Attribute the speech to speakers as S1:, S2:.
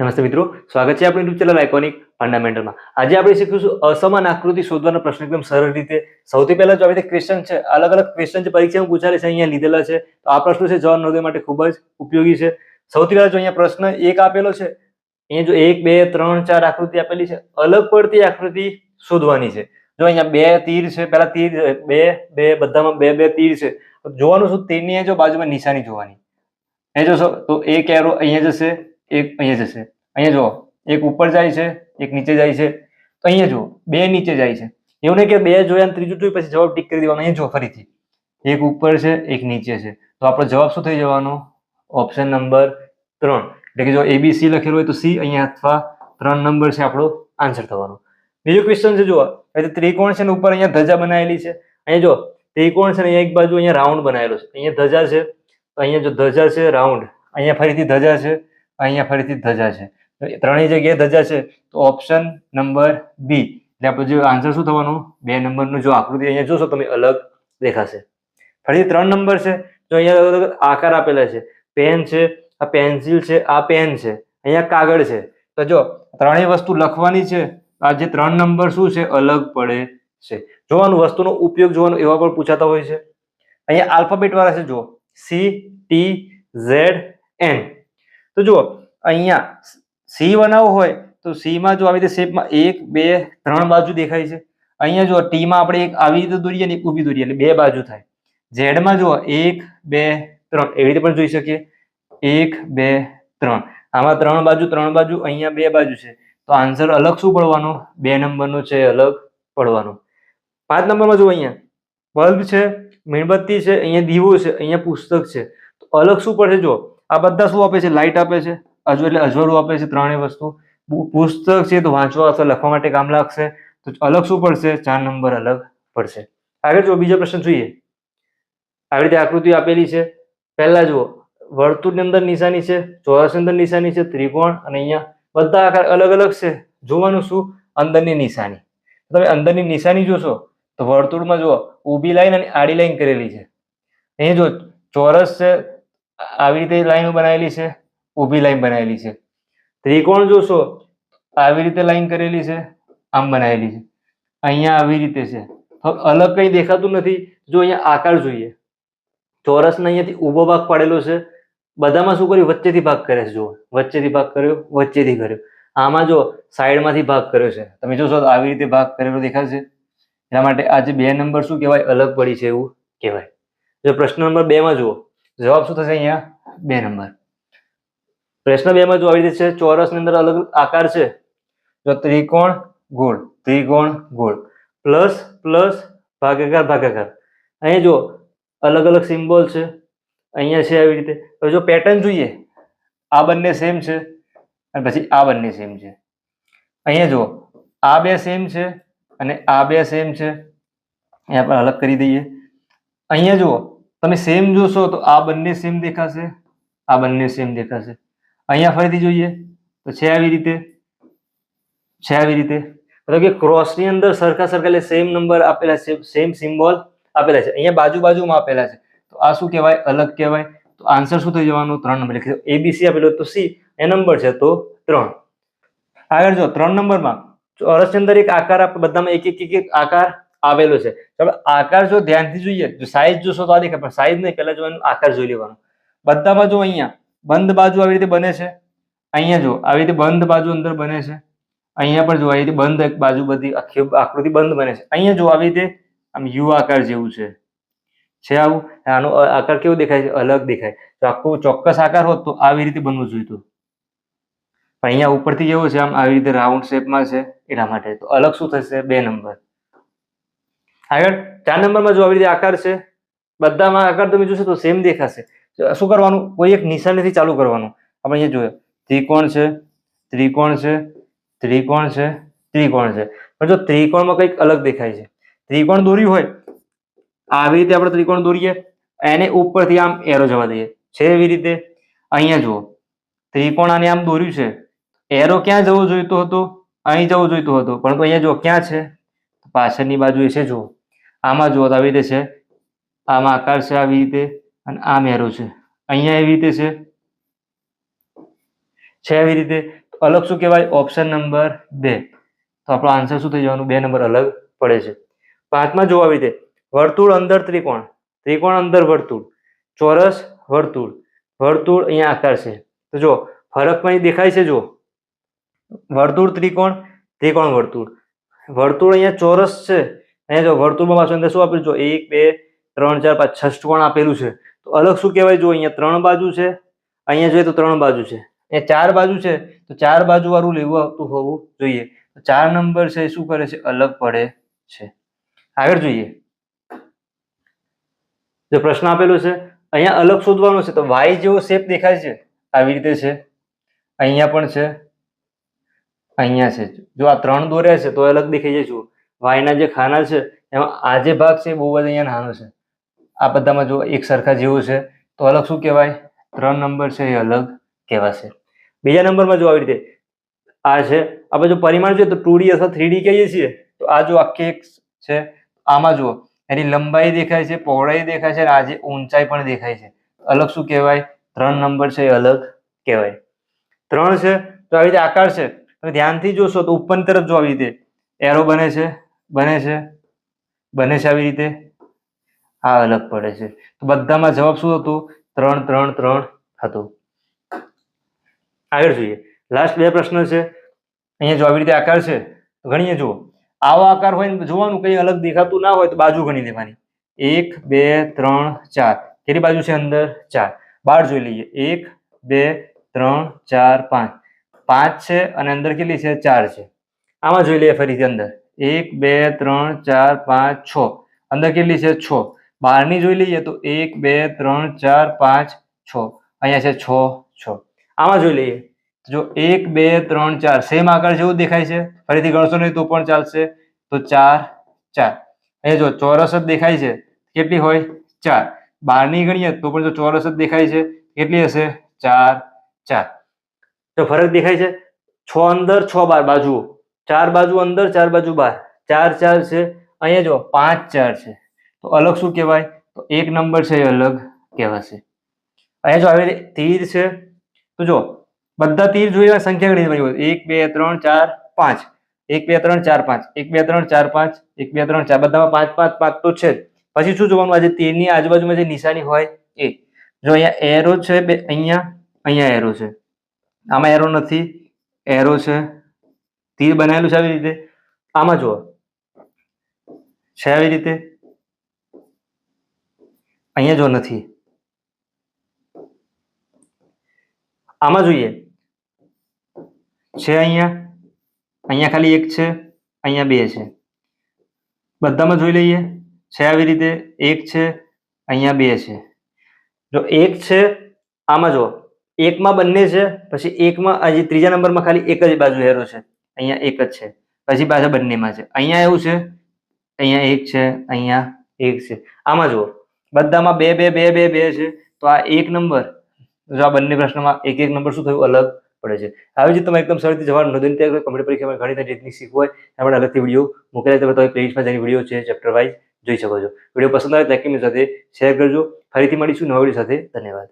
S1: નમસ્તે મિત્રો, સ્વાગત છે આપણી યુટ્યુબ ચેનલ આઇકોનિક ફંડામેન્ટલમાં આજે આપણે શીખીશું અસમાન આકૃતિ શોધવાનો પ્રશ્ન એકદમ સરળ રીતે. સૌથી પહેલા જો આવી ક્વેશ્ચન છે, અલગ અલગ ક્વેશ્ચન છે પરીક્ષામાં પૂછાયેલા છે, અહીંયા લીધેલા છે, તો આ પ્રશ્ન છે જવાબ નોંધવા માટે ખૂબ જ ઉપયોગી છે. સૌથી પહેલા જો અહીંયા પ્રશ્ન એક આપેલો છે, અહીંયા જો એક, બે, ત્રણ, ચાર આકૃતિ આપેલી છે, અલગ પડતી આકૃતિ શોધવાની છે. જો અહીંયા બે તીર છે પેલા તીર, બે બે, બધામાં બે બે તીર છે જોવાનું શું? તીરની જો બાજુમાં નિશાની જોવાની. એ જોશો, તો એક એરો અહીંયા જશે એક અહીંયા જશે. અહીંયા જુઓ. એક ઉપર જાય છે, એક નીચે જાય છે. તો અહીંયા જુઓ. બે નીચે જાય છે. એવું નહીં કે બે જોયા ત્રીજું જોયું, પછી જવાબ ટીક કરી દેવાનો. અહીંયા જુઓ ફરીથી. એક ઉપર છે, એક નીચે છે. તો આપણો જવાબ શું થઈ જવાનો? ઓપ્શન નંબર ત્રણ. એટલે કે જો એબીસી લખેલું હોય તો સી અહીંયા અથવા ત્રણ નંબર છે આપણો આન્સર થવાનો. બીજો ક્વેશ્ચન છે, જુઓ. હવે ત્રિકોણ છે ને ઉપર અહીંયા ધજા બનાવેલી છે. અહીંયા જો ત્રિકોણ છે ને અહીંયા એક બાજુ અહીંયા રાઉન્ડ બનાવેલો છે. અહીંયા ધજા છે. તો અહીંયા જો ધજા છે, રાઉન્ડ. અહીંયા ફરીથી ધજા છે. અહીંયા ફરીથી ધજા છે. ત્રણેય જગ્યાએ ધજા છે. તો ઓપ્શન નંબર બી એટલે આપણો જે આન્સર શું થવાનું? બે નંબરનું જો આકૃતિ અહીંયા જોશો તમે અલગ દેખાશે. ફરીથી ત્રણ નંબર છે. જો અહીંયા આકાર આપેલા છે. પેન છે, આ પેન્સિલ છે, આ પેન છે. અહીંયા કાગળ છે. તો જો ત્રણેય વસ્તુ લખવાની છે, આ જે ત્રણ નંબર શું છે? અલગ પડે છે. જોવાનું, વસ્તુનો ઉપયોગ જોવાનો એવા પણ પૂછાતા હોય છે. અહીંયા આલ્ફાબેટ વાળા છે જો સી ટી ઝેડ એન તો જુઓ, અહીંયા સી બનાવવો હોય તો સી માં જો આવી રીતે શેપમાં એક, બે, ત્રણ બાજુ દેખાય છે. અહીંયા જો ટી માં આપણે એક આવી રીતે દોરીએ ને ઊભી દોરીએ, એટલે બે બાજુ થાય. ઝેડમાં જુઓ, એક, બે, ત્રણ, એવી રીતે પણ જોઈ શકીએ. એક, બે, ત્રણ. આમાં ત્રણ બાજુ ત્રણ બાજુ, અહીંયા બે બાજુ છે. તો આન્સર અલગ શું પડવાનો? બે નંબરનો છે, અલગ પડવાનો. પાંચ નંબરમાં જુઓ અહીંયા. બલ્બ છે, મીણબત્તી છે, અહીંયા દીવો છે, અહીંયા પુસ્તક છે. તો અલગ શું પડશે? જો આ બધા શું આપે છે? લાઇટ આપે છે. હજુ એટલે અજવાળું આપે છે ત્રણેય વસ્તુ. પુસ્તક છે તો વાંચવા અથવા લખવા માટે કામ લાગશે. તો અલગ શું પડશે? ચાર નંબર અલગ પડશે. આગળ જો બીજો પ્રશ્ન જોઈએ. આવી રીતે આકૃતિ આપેલી છે. પહેલા જુઓ, વર્તુળની અંદર નિશાની છે, ચોરસની અંદર નિશાની છે, ત્રિકોણ અને અહીંયા બધા આકાર અલગ અલગ છે. જોવાનું શું? અંદરની નિશાની. તમે અંદરની નિશાની જોશો, તો વર્તુળમાં જુઓ, ઊભી લાઈન અને આડી લાઈન કરેલી છે. અહીં જો ચોરસ છે આવી રીતે લાઈનો બનાવેલી છે, ઊભી લાઈન બનાવેલી છે. ત્રિકોણ જોશો, આવી રીતે લાઈન કરેલી છે, આમ બનાવેલી છે. અહીંયા આવી રીતે છે. અલગ કંઈ દેખાતું નથી, જો અહીંયા આકાર જોઈએ. ચોરસને અહીંયાથી ઊભો ભાગ પાડેલો છે. બધામાં શું કર્યું? વચ્ચેથી ભાગ કરે છે, જુઓ. વચ્ચેથી ભાગ કર્યો, વચ્ચેથી કર્યો. આમાં જો સાઈડમાંથી ભાગ કર્યો છે. તમે જોશો આવી રીતે ભાગ કરેલો દેખાશે એના માટે આજે બે નંબર શું કહેવાય? અલગ પડી છે એવું કહેવાય. જો પ્રશ્ન નંબર બેમાં જુઓ. જવાબ શું થશે અહીંયા? બે નંબર. પ્રશ્ન બે માં જો આવી રીતે છે, ચોરસની અંદર અલગ આકાર છે જો ત્રિકોણ ગોળ ત્રિકોણ ગોળ. પ્લસ પ્લસ, ભાગાકાર ભાગાકાર. અહીંયા જો અલગ અલગ સિમ્બોલ છે, અહીંયા છે આવી રીતે. હવે જો પેટર્ન જોઈએ, આ બંને સેમ છે, અને પછી આ બંને સેમ છે. અહીંયા જુઓ આ બે સેમ છે, અને આ બે સેમ છે, અહીંયા આપણે અલગ કરી દઈએ. અહીંયા જુઓ તમે સેમ જોશો તો આ બંને સેમ દેખાશે, આ બંને સેમ દેખાશે. અહીંયા ફરીથી જોઈએ, તો છે આવી રીતે, છે આવી રીતે. મતલબ કે ક્રોસની અંદર સરખા સરખા એટલે સેમ નંબર આપેલા છે સેમ સિમ્બોલ આપેલા છે. અહીંયા બાજુ બાજુમાં આપેલા છે. તો આ શું કહેવાય? અલગ કહેવાય. તો આન્સર શું થઈ જવાનું? ત્રણ નંબર એટલે એબીસી આપેલો તો સી એ નંબર છે તો ત્રણ. આગળ જો, ત્રણ નંબરમાં ચોરસની અંદર એક આકાર આપ બધામાં એક એક એક આકાર આવેલો છે. તો આકાર જો ધ્યાનથી જોઈએ, જો સાઈઝ જોશો તો આ દેખાય, પણ સાઈઝ નહીં, પહેલા જો આકાર જોઈ લેવાનો. બધામાં જો અહીંયા, બંધ બાજુ આવી રીતે બને છે. અહીંયા જો, આવી રીતે બંધ બાજુ અંદર બને છે. અહીંયા પણ જો, આવી રીતે બંધ એક બાજુ બધી આખી આકૃતિ બંધ બને છે. અહીંયા જો, આવી રીતે આમ યુ આકાર જેવું છે. છે આવું? આનો આકાર કેવો દેખાય છે? અલગ દેખાય. તો આખું ચોક્કસ આકાર હોત તો આવી રીતે બનવું જોઈતું. અહીંયા ઉપરથી જેવો છે, આમ આવી રીતે રાઉન્ડ શેપમાં છે, એના માટે. તો અલગ શું થશે? બે નંબર. આગળ ચાર નંબરમાં જો આવી રીતે આકાર છે, બધામાં આકાર તમે જોશો તો સેમ દેખાશે. શું કરવાનું? કોઈ એક નિશાનીથી ચાલુ કરવાનું. આપણે અહીંયા જોઈએ ત્રિકોણ છે ત્રિકોણ છે ત્રિકોણ છે ત્રિકોણ છે. પણ જો ત્રિકોણમાં કંઈક અલગ દેખાય છે. ત્રિકોણ દોર્યું હોય, આવી રીતે આપણે ત્રિકોણ દોરીએ, એને ઉપરથી આમ એરો જવા દઈએ. છે એવી રીતે? અહીંયા જુઓ. ત્રિકોણ આને આમ દોર્યું છે. એરો ક્યાં જવો જોઈતો હતો? અહીં જવો જોઈતો હતો. પરંતુ અહીંયા જુઓ, ક્યાં છે? પાછળની બાજુ છે, જુઓ. આમાં જુઓ આવી રીતે છે. આમાં આકાર છે આવી રીતે અને આ મેરો છે. અહીંયા એવી રીતે છે. છે એવી રીતે. અલગ શું કહેવાય? ઓપ્શન નંબર બે. તો આપણો આન્સર શું થઈ જવાનું? બે નંબર અલગ પડે છે. પાંચમાં જોવા આવી રીતે. વર્તુળ અંદર ત્રિકોણ. ત્રિકોણ અંદર વર્તુળ. ચોરસ વર્તુળ. વર્તુળ અહીંયા આકાર છે. તો જો ફરક પણ દેખાય છે જો વર્તુળ, ત્રિકોણ ત્રિકોણ વર્તુળ. વર્તુળ અહીંયા ચોરસ છે. અહીંયા જો વર્તુળમાં પાછું અંદર શું આપેલું જો એક, બે, ત્રણ, ચાર, પાંચ ષષ્ટકોણ આપેલું છે. તો અલગ શું કહેવાય? જો અહીંયા ત્રણ બાજુ છે, અહીંયા જોઈએ તો ત્રણ બાજુ છે. અહીંયા ચાર બાજુ છે, તો ચાર બાજુ વાળું લેવું આવતું હોવું જોઈએ. તો ચાર નંબર છે શું કરે છે? અલગ પડે છે. આગળ જોઈએ. જો પ્રશ્ન આપેલો છે, અહીંયા અલગ શોધવાનો છે, તો વાય જેવો શેપ દેખાય છે. આવી રીતે છે. અહીંયા પણ છે. અહીંયા છે. જો આ ત્રણ દોર્યા છે તો અલગ દેખાઈ જાય જુઓ વાયના જે ખાના છે, એમાં આ જે ભાગ છે બહુ જ અહીંયા નાનો છે. આ બધામાં જો એક સરખા જેવું છે, તો અલગ શું કહેવાય? ત્રણ નંબર છે એ અલગ કહેવાશે. બીજા નંબરમાં જો આવી રીતે આ છે આપણે જો પરિમાણ જોઈએ તો ટુ અથવા થ્રી કહીએ છીએ, તો આ જો આખી એક છે, આમાં જુઓ, એની લંબાઈ દેખાય છે, પહોળાઈ દેખાય છે અને આજે ઊંચાઈ પણ દેખાય છે. અલગ શું કહેવાય? ત્રણ નંબર છે એ અલગ કહેવાય. ત્રણ છે, તો આવી રીતે આકાર છે. તમે ધ્યાનથી જોશો તો ઉપરની તરફ જો આવી રીતે એરો બને છે બને છે બને છે આવી રીતે. આ અલગ પડે છે. તો બધામાં જવાબ શું હતું? ત્રણ ત્રણ ત્રણ હતું. આગળ જોઈએ. લાસ્ટ બે પ્રશ્ન છે. અહીંયા જો આવી રીતે આકાર છે ગણીએ જુઓ. આવો આકાર હોય ને જોવાનું કંઈ અલગ દેખાતું ના હોય તો બાજુ ગણી લેવાની. એક, બે, ત્રણ, ચાર. કેટલી બાજુ છે અંદર ચાર. બાર જોઈ લઈએ. એક, બે, ત્રણ, ચાર, પાંચ. પાંચ છે અને અંદર કેટલી છે? ચાર છે. આમાં જોઈ લઈએ ફરીથી અંદર. એક, બે, ત્રણ, ચાર, પાંચ, છ. અંદર કેટલી છે? છ. બારની જોઈ લઈએ તો એક, બે, ત્રણ, ચાર, પાંચ, છ. અહીંયા છે છ છ. આમાં જોઈ લઈએ. જો એક, બે, ત્રણ, ચાર. સેમ આકાર જેવું દેખાય છે. ફરીથી ગણશો નહીં તો પણ ચાલશે. તો ચાર ચાર. અહીંયા જો ચોરસ જ દેખાય છે. કેટલી હોય? ચાર. બારની ગણીએ તો પણ જો ચોરસ જ દેખાય છે, કેટલી હશે? ચાર ચાર. તો ફરક દેખાય છે? છ અંદર છ બાર બાજુઓ ચાર બાજુ અંદર, ચાર બાજુ બાર. ચાર ચાર છે. અહીંયા જો પાંચ, ચાર છે. તો અલગ શું કહેવાય? તો એક નંબર છે એ અલગ કહેવાશે. અહીંયા જો આવી તીર છે. તો જો બધા તીર જોઈએ સંખ્યા ગણી હોય. એક, બે, ત્રણ, ચાર, પાંચ. એક, બે, ત્રણ, ચાર, પાંચ. એક, બે, ત્રણ, ચાર, પાંચ. એક, બે, ત્રણ, ચાર. બધામાં પાંચ પાંચ પાંચ તો છે પછી શું જોવાનું? આજે તીરની આજુબાજુમાં જે નિશાની હોય એ. જો અહીંયા એરો છે બે, અહીંયા અહીંયા એરો છે. આમાં એરો નથી એરો છે. તીર બનાવેલું છે આવી રીતે. આમાં જુઓ. છે આવી રીતે. અહીંયા જો નથી. આમાં જોઈએ. છે અહીંયા. અહીંયા ખાલી એક છે, અહીંયા બે છે. બધામાં જોઈ લઈએ. છે આવી રીતે એક છે, અહીંયા બે છે. જો એક છે, આમાં જો એકમાં બંને છે, પછી એકમાં હજી ત્રીજા નંબરમાં ખાલી એક જ બાજુ હેરો છે, અહીંયા એક જ છે, પછી પાછા બંનેમાં છે. અહીંયા એવું છે, અહીંયા એક છે, અહીંયા એક છે. આમાં જુઓ, બધામાં બે બે બે બે બે છે, તો આ એક નંબર, જો આ બંને પ્રશ્નમાં એક એક નંબર શું થયું? અલગ પડે છે. આવી રીતે તમે એકદમ સરળથી જવાબ ત્યાં તૈયાર કરો કમ્પ્યુટર પરીક્ષામાં ઘણી રીતની શીખવું હોય, એના માટે અલગથી વીડિયો મૂકેલા તમે તમે પ્લેલિસ્ટમાં જેની વીડિયો છે ચેપ્ટર વાઇઝ જોઈ શકો છો. વીડિયો પસંદ આવે તો સાથે શેર કરજો. ફરીથી મળીશું નવા વીડિયો સાથે. ધન્યવાદ.